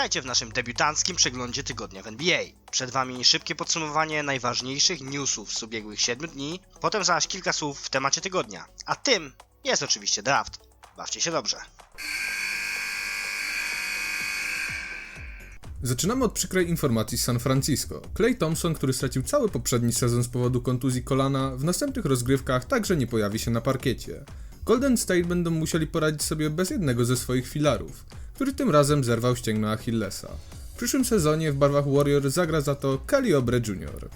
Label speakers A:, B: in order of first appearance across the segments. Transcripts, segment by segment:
A: Witajcie w naszym debiutanckim przeglądzie tygodnia w NBA. Przed Wami szybkie podsumowanie najważniejszych newsów z ubiegłych 7 dni, potem zaś kilka słów w temacie tygodnia. A tym jest oczywiście draft. Bawcie się dobrze.
B: Zaczynamy od przykrej informacji z San Francisco. Clay Thompson, który stracił cały poprzedni sezon z powodu kontuzji kolana, w następnych rozgrywkach także nie pojawi się na parkiecie. Golden State będą musieli poradzić sobie bez jednego ze swoich filarów, który tym razem zerwał ścięgno Achillesa. W przyszłym sezonie w barwach Warrior zagra za to Kelly Obre Jr.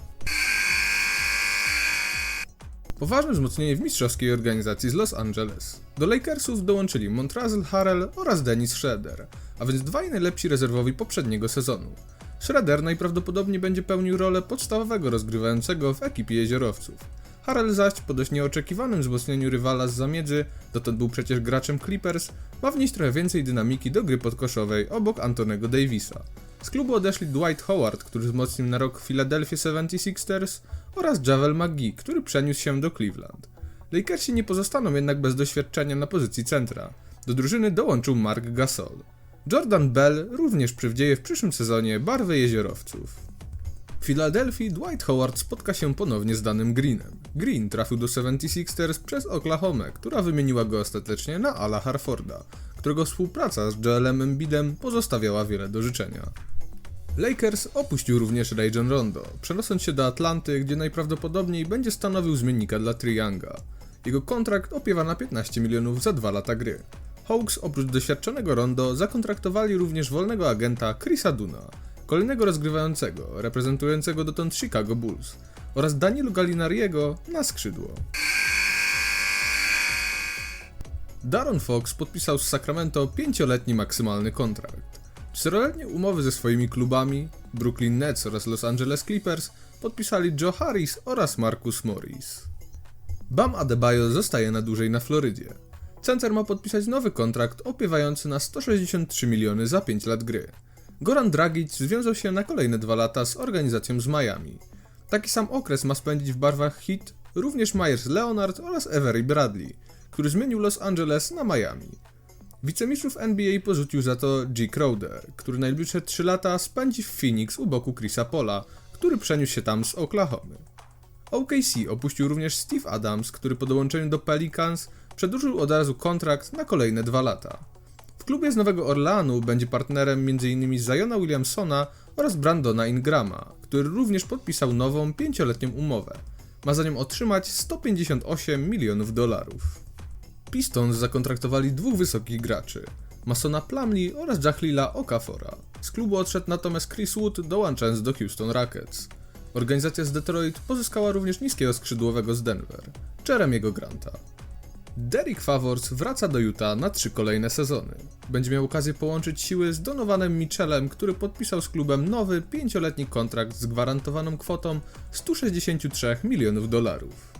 B: Poważne wzmocnienie w mistrzowskiej organizacji z Los Angeles. Do Lakersów dołączyli Montrezl Harrell oraz Dennis Schroeder, a więc dwaj najlepsi rezerwowi poprzedniego sezonu. Schroeder najprawdopodobniej będzie pełnił rolę podstawowego rozgrywającego w ekipie jeziorowców. Harrell zaś, po dość nieoczekiwanym wzmocnieniu rywala z zamiedzy, dotąd był przecież graczem Clippers, ma wnieść trochę więcej dynamiki do gry podkoszowej obok Antonego Davisa. Z klubu odeszli Dwight Howard, który wzmocnił na rok Philadelphia 76ers oraz Javel McGee, który przeniósł się do Cleveland. Lakersi nie pozostaną jednak bez doświadczenia na pozycji centra. Do drużyny dołączył Mark Gasol. Jordan Bell również przywdzieje w przyszłym sezonie barwy jeziorowców. W Filadelfii Dwight Howard spotka się ponownie z Danem Greenem. Green trafił do 76ers przez Oklahomę, która wymieniła go ostatecznie na Ala Harforda, którego współpraca z Joelem Embidem pozostawiała wiele do życzenia. Lakers opuścił również Rajon Rondo, przenosząc się do Atlanty, gdzie najprawdopodobniej będzie stanowił zmiennika dla Trianga. Jego kontrakt opiewa na 15 milionów za 2 lata gry. Hawks oprócz doświadczonego Rondo zakontraktowali również wolnego agenta Chrisa Duna, kolejnego rozgrywającego, reprezentującego dotąd Chicago Bulls, oraz Danielu Gallinariego na skrzydło. Daron Fox podpisał z Sacramento pięcioletni maksymalny kontrakt. Czteroletnie umowy ze swoimi klubami, Brooklyn Nets oraz Los Angeles Clippers, podpisali Joe Harris oraz Marcus Morris. Bam Adebayo zostaje na dłużej na Florydzie. Center ma podpisać nowy kontrakt opiewający na 163 miliony za 5 lat gry. Goran Dragic związał się na kolejne 2 lata z organizacją z Miami. Taki sam okres ma spędzić w barwach Heat również Myers Leonard oraz Avery Bradley, który zmienił Los Angeles na Miami. Wicemistrzów NBA porzucił za to G. Crowder, który najbliższe 3 lata spędzi w Phoenix u boku Chrisa Pola, który przeniósł się tam z Oklahomy. OKC opuścił również Steve Adams, który po dołączeniu do Pelicans przedłużył od razu kontrakt na kolejne 2 lata. W klubie z Nowego Orleanu będzie partnerem m.in. Ziona Williamsona oraz Brandona Ingrama, który również podpisał nową pięcioletnią umowę. Ma za nią otrzymać 158 milionów dolarów. Pistons zakontraktowali dwóch wysokich graczy, Masona Plumlee oraz Jachlila Okafora. Z klubu odszedł natomiast Chris Wood, dołączając do Houston Rockets. Organizacja z Detroit pozyskała również niskiego skrzydłowego z Denver, Jeremiego Granta. Derek Favors wraca do Utah na trzy kolejne sezony. Będzie miał okazję połączyć siły z Donovanem Mitchellem, który podpisał z klubem nowy pięcioletni kontrakt z gwarantowaną kwotą 163 milionów dolarów.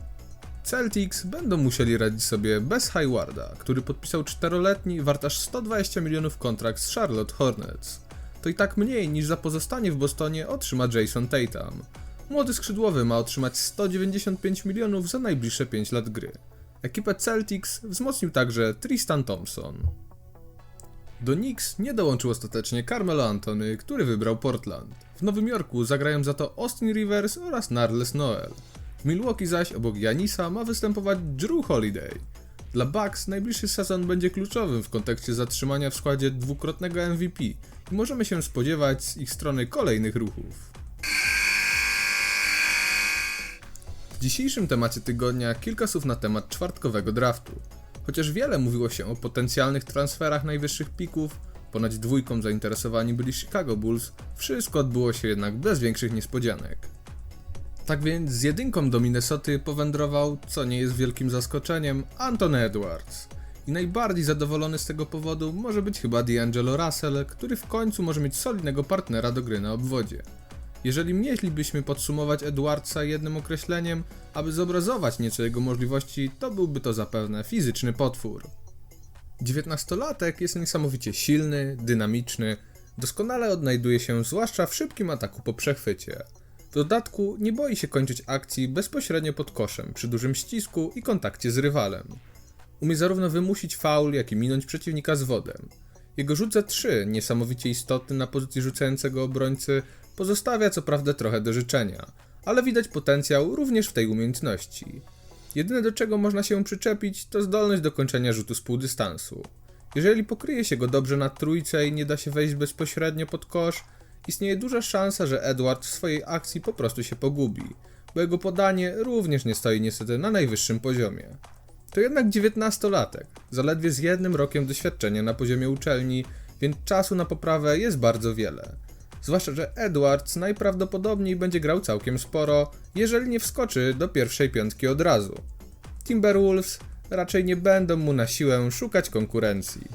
B: Celtics będą musieli radzić sobie bez Haywarda, który podpisał czteroletni, wart aż 120 milionów kontrakt z Charlotte Hornets. To i tak mniej niż za pozostanie w Bostonie otrzyma Jason Tatum. Młody skrzydłowy ma otrzymać 195 milionów za najbliższe 5 lat gry. Ekipę Celtics wzmocnił także Tristan Thompson. Do Knicks nie dołączył ostatecznie Carmelo Anthony, który wybrał Portland. W Nowym Jorku zagrają za to Austin Rivers oraz Narles Noel. W Milwaukee zaś obok Janisa ma występować Drew Holiday. Dla Bucks najbliższy sezon będzie kluczowym w kontekście zatrzymania w składzie dwukrotnego MVP i możemy się spodziewać z ich strony kolejnych ruchów. Dzisiejszym temacie tygodnia kilka słów na temat czwartkowego draftu. Chociaż wiele mówiło się o potencjalnych transferach najwyższych pików, ponad dwójką zainteresowani byli Chicago Bulls, wszystko odbyło się jednak bez większych niespodzianek. Tak więc z jedynką do Minnesoty powędrował, co nie jest wielkim zaskoczeniem, Anthony Edwards. I najbardziej zadowolony z tego powodu może być chyba D'Angelo Russell, który w końcu może mieć solidnego partnera do gry na obwodzie. Jeżeli mielibyśmy podsumować Edwardsa jednym określeniem, aby zobrazować nieco jego możliwości, to byłby to zapewne fizyczny potwór. Dziewiętnastolatek jest niesamowicie silny, dynamiczny, doskonale odnajduje się zwłaszcza w szybkim ataku po przechwycie. W dodatku nie boi się kończyć akcji bezpośrednio pod koszem, przy dużym ścisku i kontakcie z rywalem. Umie zarówno wymusić faul, jak i minąć przeciwnika z wodem. Jego rzut za 3, niesamowicie istotny na pozycji rzucającego obrońcy, pozostawia co prawda trochę do życzenia, ale widać potencjał również w tej umiejętności. Jedyne do czego można się przyczepić to zdolność do kończenia rzutu z półdystansu. Jeżeli pokryje się go dobrze na trójce i nie da się wejść bezpośrednio pod kosz, istnieje duża szansa, że Edward w swojej akcji po prostu się pogubi, bo jego podanie również nie stoi niestety na najwyższym poziomie. To jednak 19-latek, zaledwie z jednym rokiem doświadczenia na poziomie uczelni, więc czasu na poprawę jest bardzo wiele. Zwłaszcza, że Edwards najprawdopodobniej będzie grał całkiem sporo, jeżeli nie wskoczy do pierwszej piątki od razu. Timberwolves raczej nie będą mu na siłę szukać konkurencji.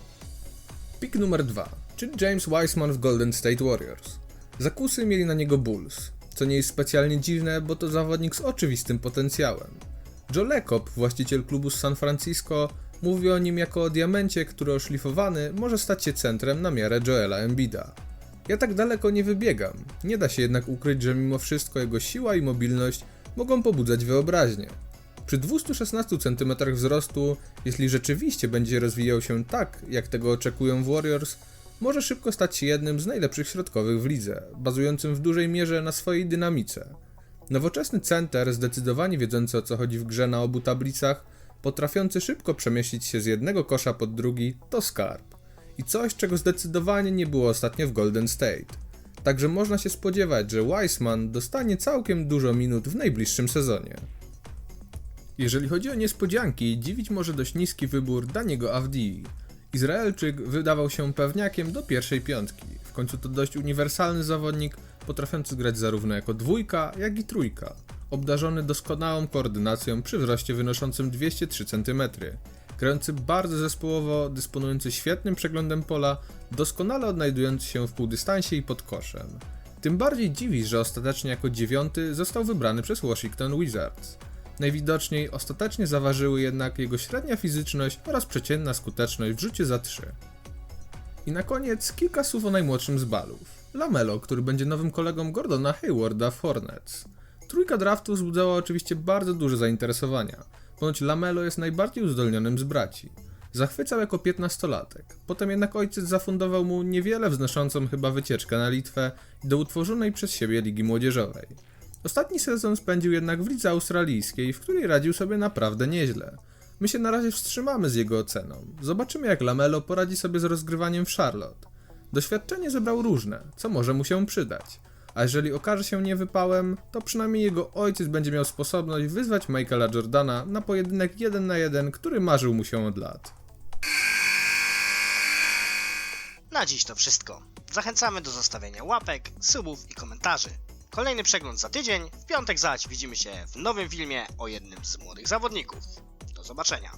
B: Pick numer 2, czyli James Wiseman w Golden State Warriors. Zakusy mieli na niego Bulls, co nie jest specjalnie dziwne, bo to zawodnik z oczywistym potencjałem. Joe Lekop, właściciel klubu z San Francisco, mówi o nim jako o diamencie, który oszlifowany może stać się centrem na miarę Joela Embida. Ja tak daleko nie wybiegam, nie da się jednak ukryć, że mimo wszystko jego siła i mobilność mogą pobudzać wyobraźnię. Przy 216 cm wzrostu, jeśli rzeczywiście będzie rozwijał się tak, jak tego oczekują Warriors, może szybko stać się jednym z najlepszych środkowych w lidze, bazującym w dużej mierze na swojej dynamice. Nowoczesny center, zdecydowanie wiedzący o co chodzi w grze na obu tablicach, potrafiący szybko przemieścić się z jednego kosza pod drugi, to skarb. I coś, czego zdecydowanie nie było ostatnio w Golden State. Także można się spodziewać, że Wiseman dostanie całkiem dużo minut w najbliższym sezonie. Jeżeli chodzi o niespodzianki, dziwić może dość niski wybór Daniego Avdii. Izraelczyk wydawał się pewniakiem do pierwszej piątki. W końcu to dość uniwersalny zawodnik, potrafiący grać zarówno jako dwójka, jak i trójka. Obdarzony doskonałą koordynacją przy wzroście wynoszącym 203 cm. Grający bardzo zespołowo, dysponujący świetnym przeglądem pola, doskonale odnajdujący się w półdystansie i pod koszem. Tym bardziej dziwi, że ostatecznie jako dziewiąty został wybrany przez Washington Wizards. Najwidoczniej ostatecznie zaważyły jednak jego średnia fizyczność oraz przeciętna skuteczność w rzucie za 3. I na koniec kilka słów o najmłodszym z balów. Lamelo, który będzie nowym kolegą Gordona Haywarda w Hornets. Trójka draftu wzbudzała oczywiście bardzo duże zainteresowania. Ponoć Lamelo jest najbardziej uzdolnionym z braci. Zachwycał jako 15-latek. Potem jednak ojciec zafundował mu niewiele wznoszącą chyba wycieczkę na Litwę do utworzonej przez siebie ligi młodzieżowej. Ostatni sezon spędził jednak w lidze australijskiej, w której radził sobie naprawdę nieźle. My się na razie wstrzymamy z jego oceną. Zobaczymy jak Lamelo poradzi sobie z rozgrywaniem w Charlotte. Doświadczenie zebrał różne, co może mu się przydać. A jeżeli okaże się niewypałem, to przynajmniej jego ojciec będzie miał sposobność wyzwać Michaela Jordana na pojedynek 1 na 1, który marzył mu się od lat.
A: Na dziś to wszystko. Zachęcamy do zostawiania łapek, subów i komentarzy. Kolejny przegląd za tydzień, w piątek zaś widzimy się w nowym filmie o jednym z młodych zawodników. Do zobaczenia.